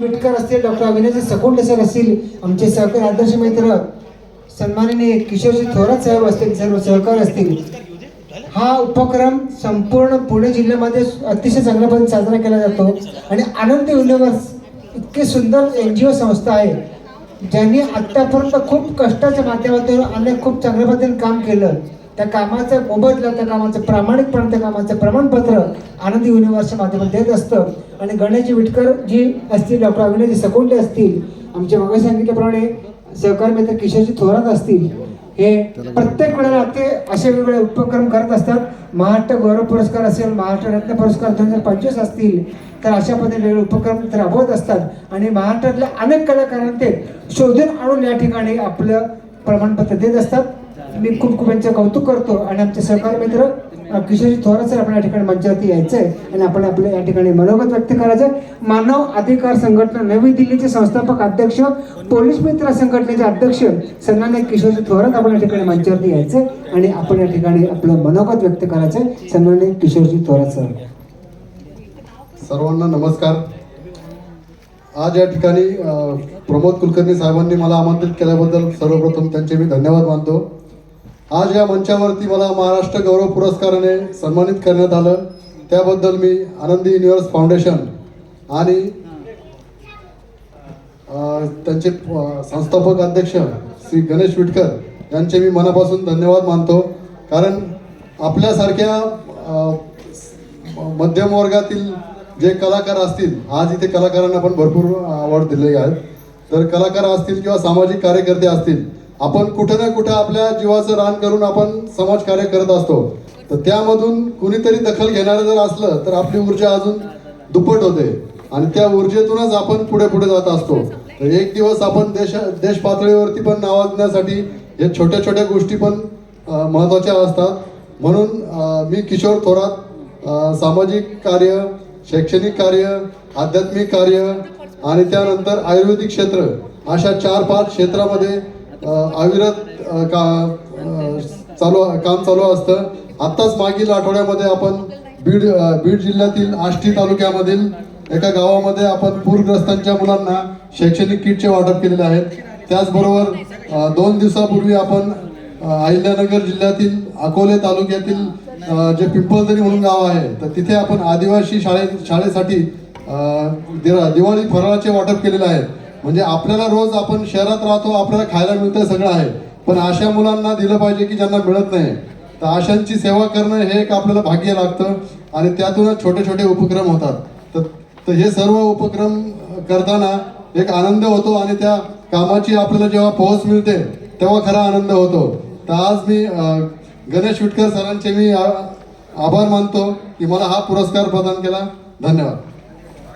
Whittaker असतील doctor Avinash सकोंडे sir असतील आमचे सहकार आदर्श मित्र सन्माननीय किशोरजी थोरात साहेब असतील सर्व सहकार असतील. हा उपक्रम संपूर्ण पुणे जिल्ह्यामध्ये अतिशय चांगल्या पद्धतीने साजरा केला जातो आणि आनंद युनिव्हर्स इतकी सुंदर एन जी ओ संस्था आहे ज्यांनी आत्तापर्यंत खूप कष्टाच्या माध्यमातून अनेक खूप चांगल्या पद्धतीने काम केलं. त्या कामाचा मोबदला त्या कामाचं प्रामाणिकपणे त्या कामाचं प्रमाणपत्र आनंद युनिव्हर्सच्या माध्यमात देत असतं. आणि गणेश विटकर जी असतील डॉक्टर अविनाजी सकोंडे असतील आमच्या मग सांगितल्याप्रमाणे सहकार मित्र किशोरजी थोरात असतील हे प्रत्येक वेळेला ते असे वेगवेगळे उपक्रम करत असतात. महाराष्ट्र गौरव पुरस्कार असेल महाराष्ट्र रत्न पुरस्कार दोन हजार पंचवीस असतील तर अशा पद्धतीने वेगवेगळे उपक्रम राबवत असतात. आणि महाराष्ट्रातल्या अनेक कलाकारांना ते शोधून आणून या ठिकाणी आपलं प्रमाणपत्र देत असतात. मी खूप खूप यांचं कौतुक करतो आणि आमचे सहकारी मित्र किशोरजी थोरात सर आपण या ठिकाणी मंचावरती यायचंय आणि आपण आपलं या ठिकाणी मनोगत व्यक्त करायचं मानव अधिकार संघटना नवी दिल्लीचे संस्थापक अध्यक्ष पोलीस मित्र संघटनेचे अध्यक्ष सन्मान्य किशोरजी थोरात आपण या ठिकाणी मंचावरती यायचंय आणि आपण या ठिकाणी आपलं मनोगत व्यक्त करायचंय. सन्मान्य किशोरजी थोरात सर. सर्वांना नमस्कार. आज या ठिकाणी प्रमोद कुलकर्णी साहेबांनी मला आमंत्रित केल्याबद्दल सर्वप्रथम त्यांचे मी धन्यवाद मानतो. आज या मंचावरती मला महाराष्ट्र गौरव पुरस्काराने सन्मानित करण्यात आलं. त्याबद्दल मी आनंदी युनिव्हर्स फाउंडेशन आणि त्यांचे संस्थापक अध्यक्ष श्री गणेश विटकर यांचे मी मनापासून धन्यवाद मानतो. कारण आपल्यासारख्या मध्यम वर्गातील जे कलाकार असतील आज इथे कलाकारांना पण भरपूर आवड दिलेली आहे तर कलाकार असतील किंवा सामाजिक कार्यकर्ते असतील आपण कुठं ना कुठं आपल्या जीवाचं रान करून आपण समाजकार्य करत असतो. तर त्यामधून कुणीतरी दखल घेणारं जर असलं तर आपली ऊर्जा अजून दुप्पट होते. आणि त्या ऊर्जेतूनच आपण पुढे पुढे जात असतो. तर एक दिवस आपण देश देश पातळीवरती पण नावाजण्यासाठी हे छोट्या छोट्या गोष्टी पण महत्त्वाच्या असतात. म्हणून मी किशोर थोरात सामाजिक कार्य शैक्षणिक कार्य आध्यात्मिक कार्य आणि त्यानंतर आयुर्वेदिक क्षेत्र अशा चार पाच क्षेत्रामध्ये अविरत का चालू काम चालू असतं. आत्ताच मागील आठवड्यामध्ये आपण बीड बीड जिल्ह्यातील आष्टी तालुक्यामधील एका गावामध्ये आपण पूरग्रस्तांच्या मुलांना शैक्षणिक किटचे वाटप केलेले आहेत. त्याचबरोबर दोन दिवसापूर्वी आपण अहिल्यानगर जिल्ह्यातील अकोले तालुक्यातील जे पिंपळदरी म्हणून गाव आहे तर तिथे आपण आदिवासी शाळे शाळेसाठी दिवाळी फराळाचे वाटप केलेले आहे म्हणजे आपल्याला रोज आपण शहरात राहतो आपल्याला खायला मिळतं सगळं आहे. पण अशा मुलांना दिलं पाहिजे की ज्यांना मिळत नाही. तर अशांची सेवा करणं हे एक आपल्याला भाग्य लागतं आणि त्यातूनच छोटे छोटे उपक्रम होतात. तर तर हे सर्व उपक्रम करताना एक आनंद होतो आणि त्या कामाची आपल्याला जेव्हा पोहोच मिळते तेव्हा खरा आनंद होतो. तर आज मी गणेश विटकर सरांचे मी आ- आभार मानतो की मला हा पुरस्कार प्रदान केला. धन्यवाद.